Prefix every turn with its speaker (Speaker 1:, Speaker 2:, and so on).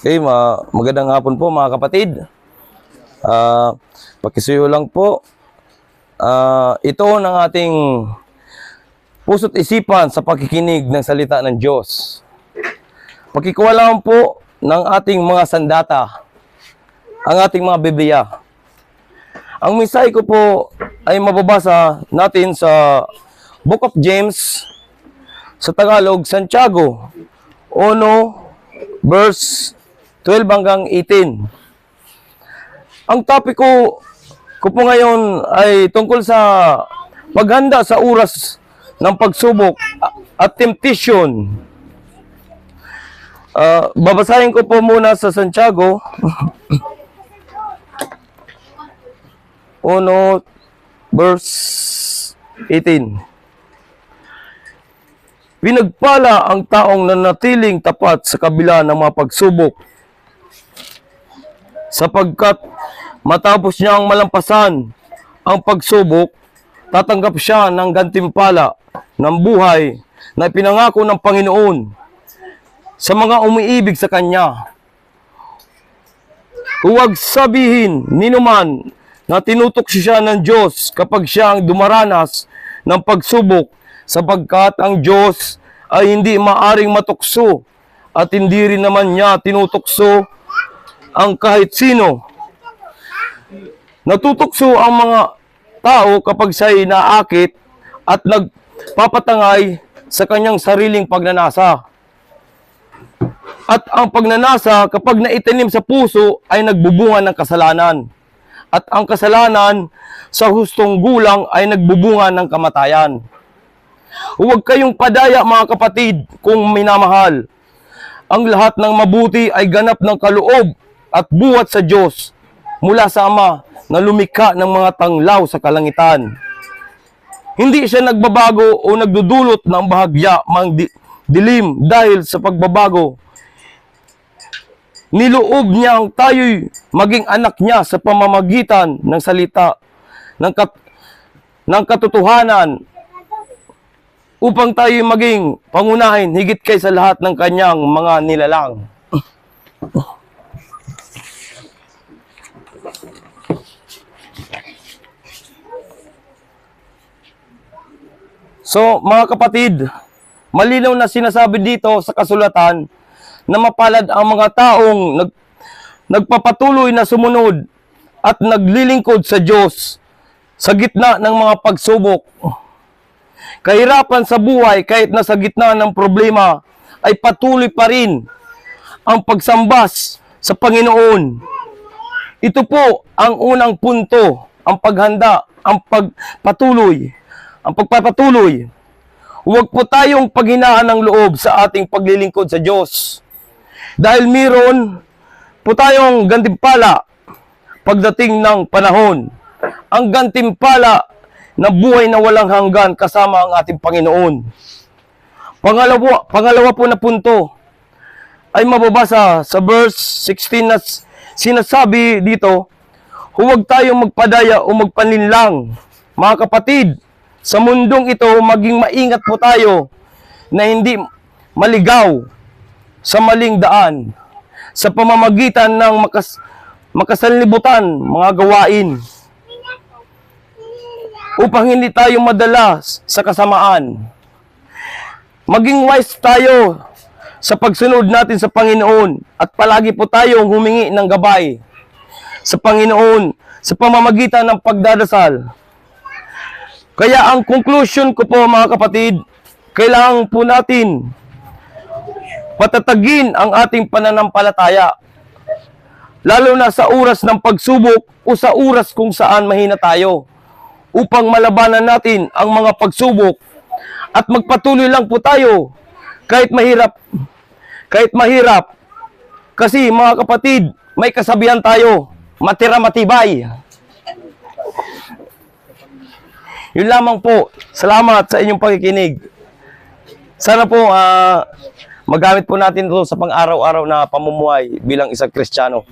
Speaker 1: Okay, ma magandang hapon po mga kapatid. Ah, pakisuyo lang po. Ah, ito ng ating puso't isipan sa pakikinig ng salita ng Diyos. Pakikuwalaan po ng ating mga sandata, ang ating mga Biblia. Ang mensahe ko po ay mababasa natin sa Book of James, sa Tagalog, Santiago, 1, verse 12 hanggang 18. Ang topic ko, ko po ngayon ay tungkol sa paghanda sa oras ng pagsubok at temptation. Ah, babasahin ko po muna sa Santiago 1 verse 18. Pinagpala ang taong nanatiling tapat sa kabila ng mga pagsubok sapagkat matapos niyang malampasan ang pagsubok, tatanggap siya ng gantimpala ng buhay na pinangako ng Panginoon sa mga umiibig sa Kanya. Huwag sabihin ninuman na tinutok siya ng Diyos kapag siya ang dumaranas ng pagsubok sapagkat ang Diyos ay hindi maaring matukso at hindi rin naman niya tinutokso ang kahit sino. Natutukso ang mga tao kapag siya'y naakit at nagpapatangay sa kanyang sariling pagnanasa. At ang pagnanasa kapag naitanim sa puso ay nagbubunga ng kasalanan. At ang kasalanan sa hustong gulang ay nagbubunga ng kamatayan. Huwag kayong padaya mga kapatid kung minamahal. Ang lahat ng mabuti ay ganap ng kaloob at buhat sa Diyos mula sa Ama na lumikha ng mga tanglaw sa kalangitan. Hindi siya nagbabago o nagdudulot ng bahagya mang di- dilim dahil sa pagbabago. Niloob niya ang tayo'y maging anak niya sa pamamagitan ng salita ng, kat- ng katotohanan upang tayo maging pangunahin higit kaysa lahat ng kanyang mga nilalang. So, mga kapatid, malinaw na sinasabi dito sa kasulatan na mapalad ang mga taong nag, nagpapatuloy na sumunod at naglilingkod sa Diyos sa gitna ng mga pagsubok. Kahirapan sa buhay kahit nasa gitna ng problema ay patuloy pa rin ang pagsambas sa Panginoon. Ito po ang unang punto, ang paghanda, ang pagpatuloy, ang pagpapatuloy. Huwag po tayong paghinaan ng loob sa ating paglilingkod sa Diyos. Dahil meron po tayong gantimpala pagdating ng panahon. Ang gantimpala na buhay na walang hanggan kasama ang ating Panginoon. Pangalawa, pangalawa po na punto ay mababasa sa verse 16 na sinasabi dito, huwag tayong magpadaya o magpaninlang. Mga kapatid, sa mundong ito, maging maingat po tayo na hindi maligaw sa maling daan sa pamamagitan ng makas, makasanlibutan mga gawain upang hindi tayo madalas sa kasamaan. Maging wise tayo sa pagsunod natin sa Panginoon at palagi po tayong humingi ng gabay sa Panginoon sa pamamagitan ng pagdadasal. Kaya ang conclusion ko po mga kapatid, kailangan po natin patatagin ang ating pananampalataya. Lalo na sa oras ng pagsubok o sa oras kung saan mahina tayo upang malabanan natin ang mga pagsubok. At magpatuloy lang po tayo kahit mahirap kahit mahirap. Kasi mga kapatid may kasabihan tayo matira matibay. Yun lamang po. Salamat sa inyong pakikinig. Sana po ah, magamit po natin ito sa pang-araw-araw na pamumuhay bilang isang Kristiyano